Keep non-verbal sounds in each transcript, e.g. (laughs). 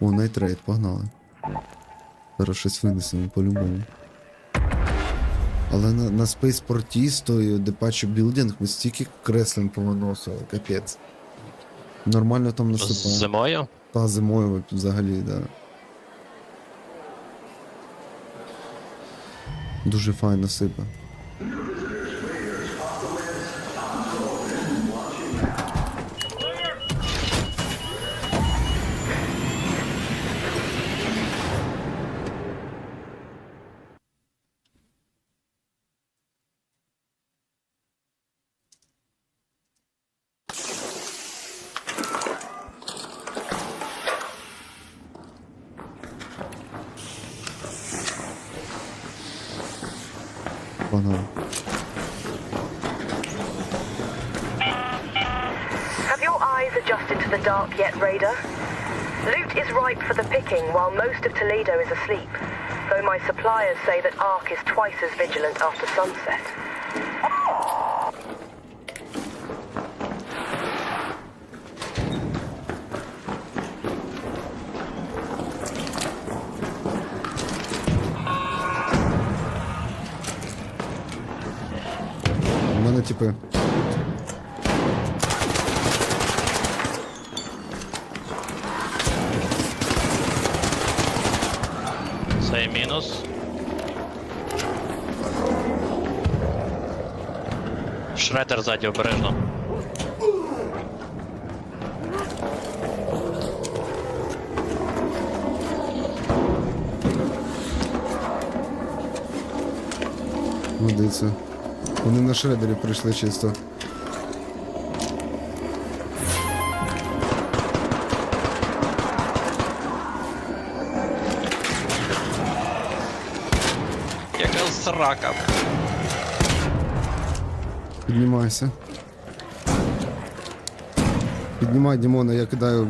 О, найтрейд, погнали. Зараз щось винесемо по-любому. Але на, на спейспорті з тою Депачо Білдинг ми стільки креслень повиносили, капець. Нормально там насипало. Зимою? Та зимою взагалі, да. Дуже файно сипе. adjusted to the dark yet, Raider? Loot is ripe for the picking while most of Toledo is asleep, though my suppliers say that Ark is twice as vigilant after sunset. У мене типи. Шредер ззаді обережно. Водиться. Вони на шредері прийшли чисто. Піднімайся. Піднімай Дімона, я кидаю.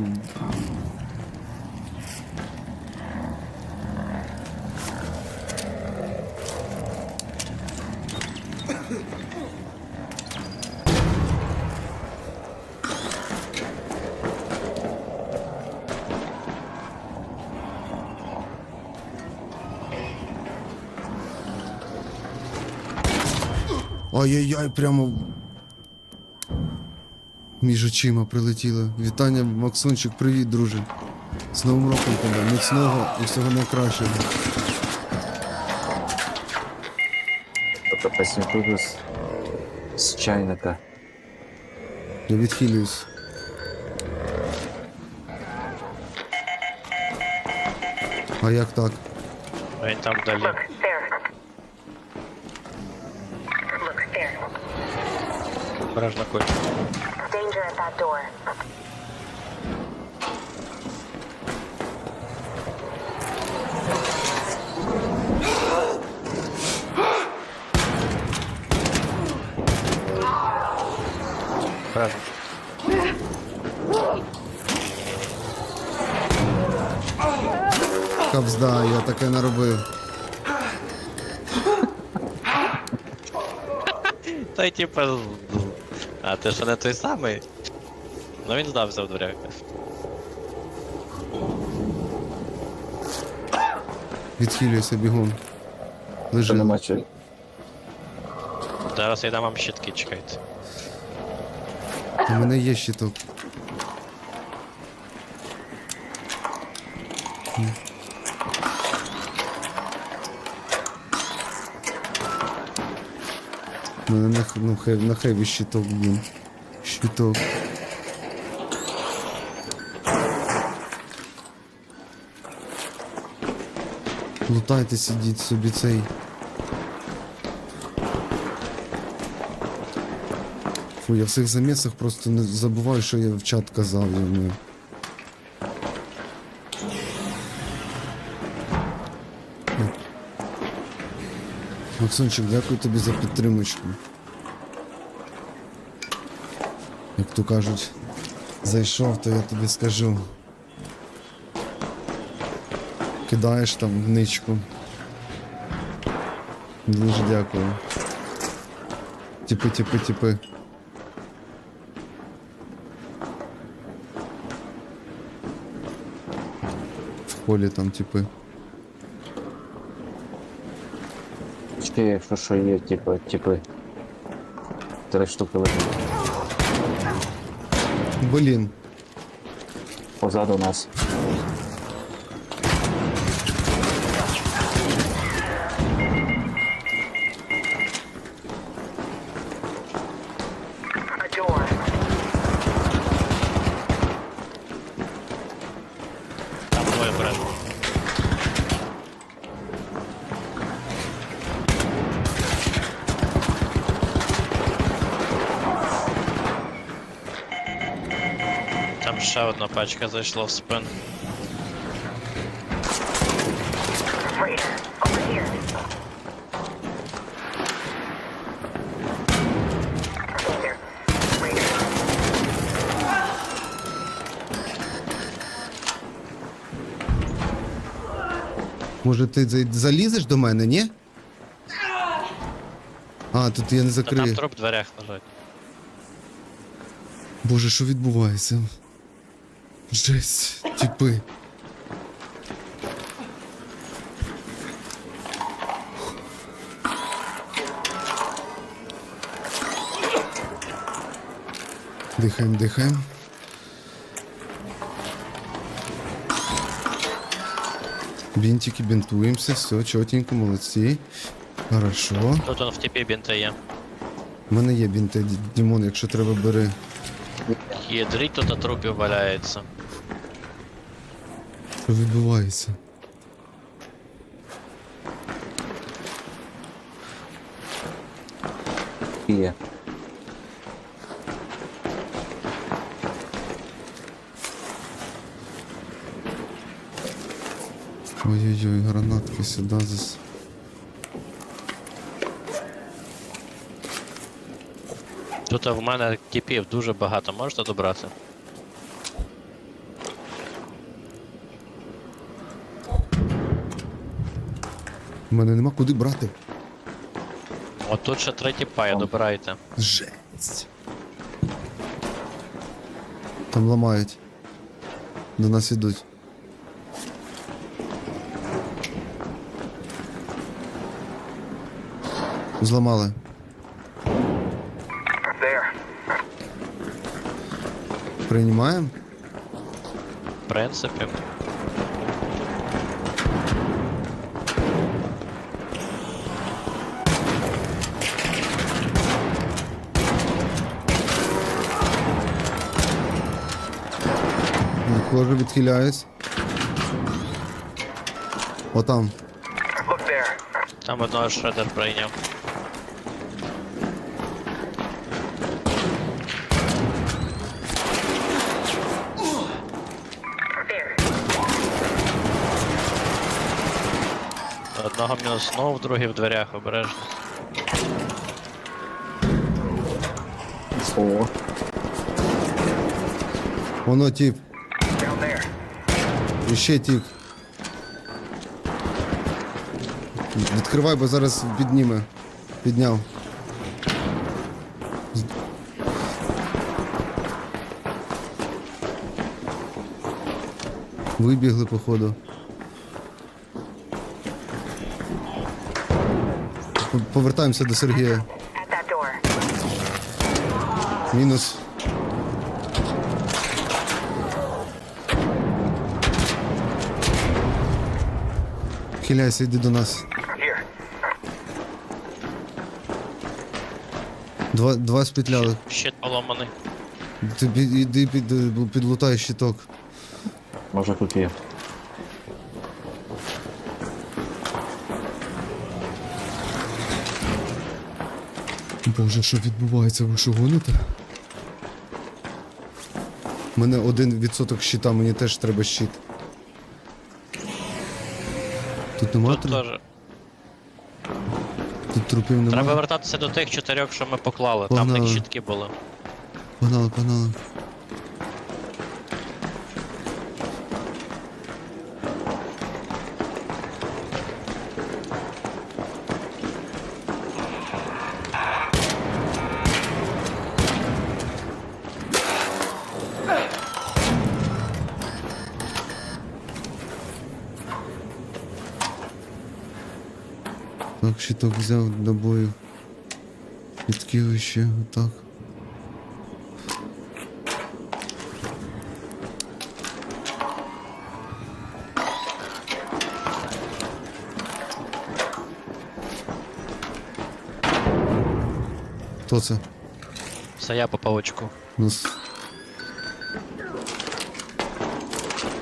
Ай-яй-яй, прямо між очима прилетіло. Вітання, Максончик, привіт, друже. З Новим роком тебе, міцного і всього найкращого. Тобто посвятую з, з чайника. Я відхилююсь. А як так? Він там далі. Вражда кончена. Вражда. Кабзда, я таке не робив. Та й типа А ти що не той самий? Ну він здався в дверях. Відхилююся бігом. Лежи. нема чай. Зараз я дам вам щитки, чекайте. У мене є щиток. М. У мене на, х- ну, хев, на хеві щиток, блін. Щиток. Лутайте, сидіть собі цей. Фу, я в цих замісах просто не забуваю, що я в чат казав. Я, Максончик, дякую тобі за підтримочку. Як то кажуть, зайшов, то я тобі скажу. Кидаєш там в ничку. Дуже дякую. Типи, типи, типи. полі там, типи. Ще якщо що є, типу, типу. Три штуки лежить. Блін. Позаду нас. Там ще одна пачка зайшла в спин. Може ти за- залізеш до мене, ні? А, тут я не Та там закрию. труп в дверях лежить. Боже, що відбувається? Жесть, типи. Дихаємо, дихаємо. Бінтики, бінтуємося, все, чотенько, молодці. Хорошо. Тут он в тіпі бінти є. У мене є бінти, Ді- Дімон, якщо треба бери. Єдріть тут а трупів валяється. Що відбувається? Є. Ой-ой-ой, гранатки сюди зас. Тут в мене тіпів дуже багато, можете добрати? У мене нема куди брати. От тут ще три тіпа, я добирайте. Жесть. Там ламають. До нас ідуть. Зламали. Приймаємо. В принципі. Кожу відхиляюсь. Отам. Там одного шредер прийняв. Одного мінуснув, другий в дверях обережно. О, Воно тіп. І ще тіп. Відкривай, бо зараз підніме. Підняв. Вибігли, походу. Повертаємося до Сергія. Мінус. Хиляйся, йди до нас. Два, два спетляли. Щит поломаний. Ти під, іди під, підлутай щиток. може тут є. Боже, що відбувається? Ви що гоните? У мене один відсоток щита, мені теж треба щит. Тут нема Тут трупів? теж. Тут трупів нема. Треба вертатися до тих чотирьох, що ми поклали. Там в них щитки були. Погнали, погнали. Так, щиток взяв набоїв. Підкивище, отак. Хто це? Це я по павучку. У нас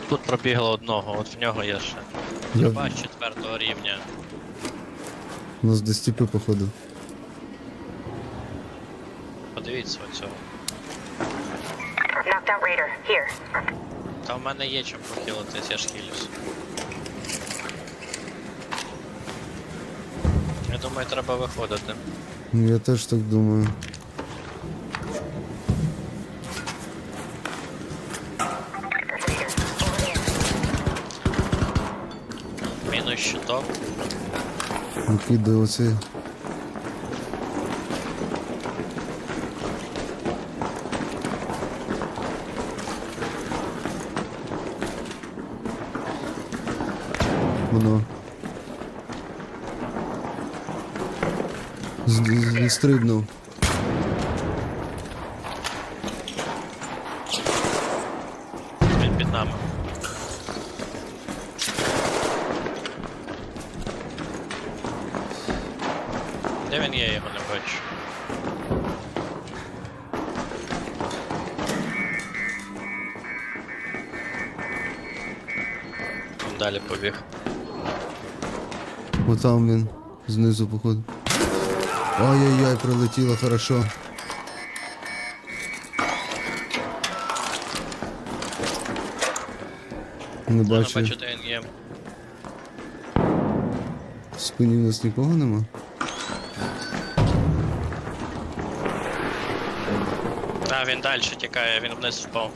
Тут пробігло одного, от в нього є ще. Я- Труба з четвертого рівня. у нас десь тіпи походу. Подивіться оцього. Knocked out Raider. Here. Та в мене є чим похилитись, я ж хилюсь. Я думаю, треба виходити. Ну, Я теж так думаю. Накидаю оцей. Воно. Стрибнув. Отам він. Знизу, походу. Ай-яй-яй, прилетіло хорошо. Не Я не бачу. бачу. В спині у нас нікого нема. А, він далі тікає, він вниз впав.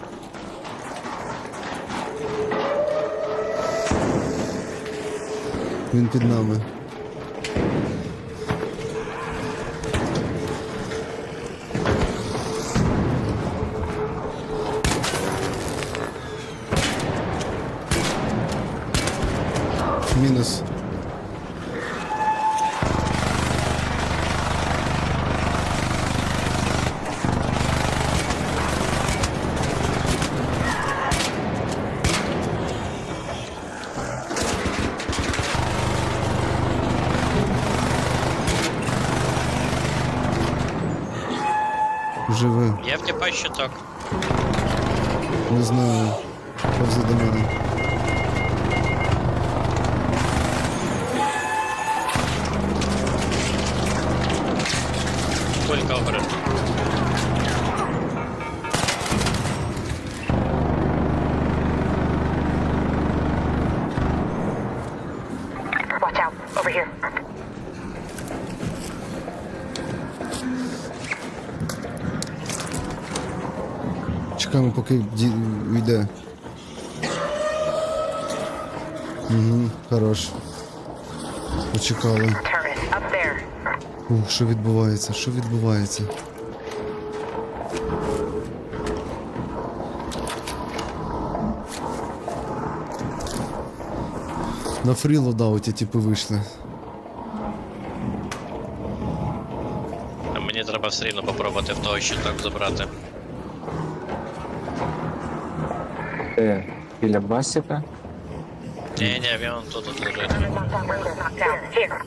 Він під Живе. Є в тіпа щиток. Не знаю. Повзи до мене. Кулька обережно. Поки ді- йде. Угу, хорош. Почекали. Ух, що відбувається? Що відбувається? На фрілодауті типу вийшли. А мені треба все рівно попробувати в того щиток забрати. Де? Біля басіка? Ні, ні, він он тут от лежить. Knocked out Raider. Knocked out. Here.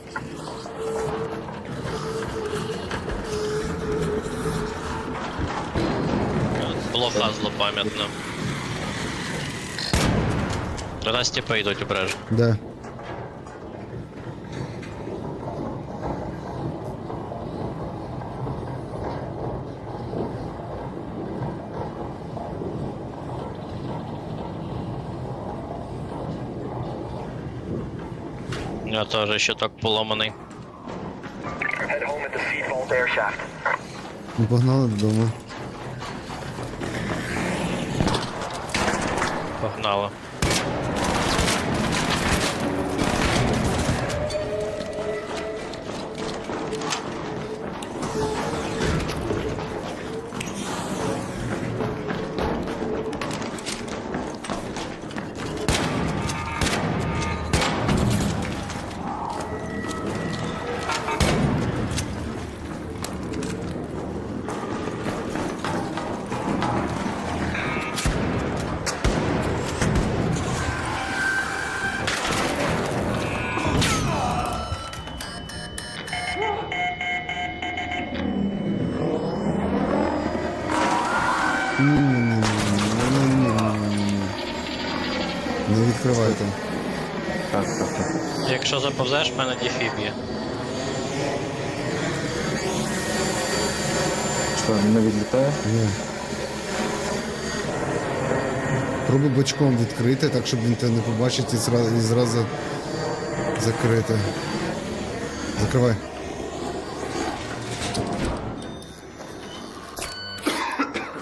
Плохо злопам'ятно. До нас типи йдуть обережно. Де? У нього теж щиток поломаний. Head home at the feed еще так поломанный. Ми погнали додому. Погнало. Якщо заповзеш, в мене дефіб є. Що, не відлітає? Ні. Пробуй бочком відкрити, так щоб він тебе не побачить і зразу, і зразу закрити. Закривай.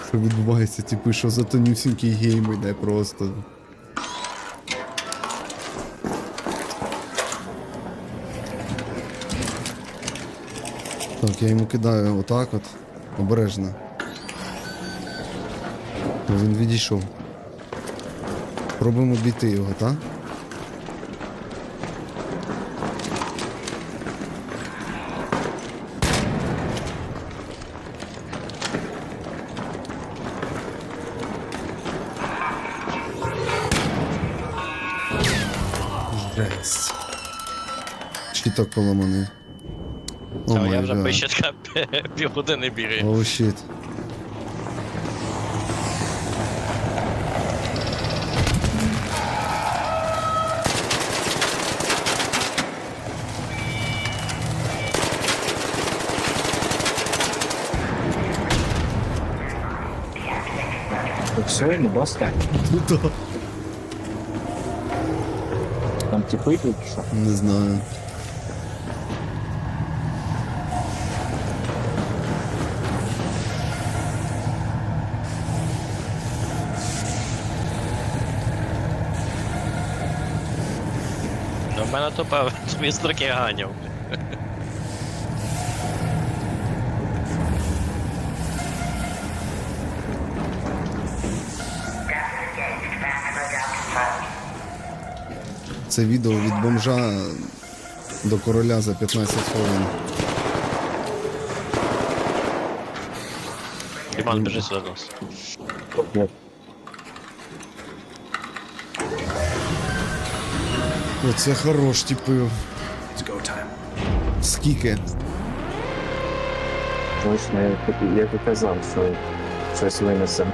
Що відбувається, типу, що за тонюсінький гейм іде просто. Так, я йому кидаю отак от. Обережно. Ну, Він відійшов. Пробуємо обійти його, так? Жесть. Щиток поламаний. О, я вже пищатка (laughs) півгодини бігаю. О, щит. Все, не баста. Ну да. Там типи тут що? Не знаю. Ну, в мене тупо містер Кіганів. Це відео від бомжа до короля за 15 хвилин. Діман біжить сюди до нас. Оце хорош, типу. Скільки? точно, я, і казав, що щось винесем.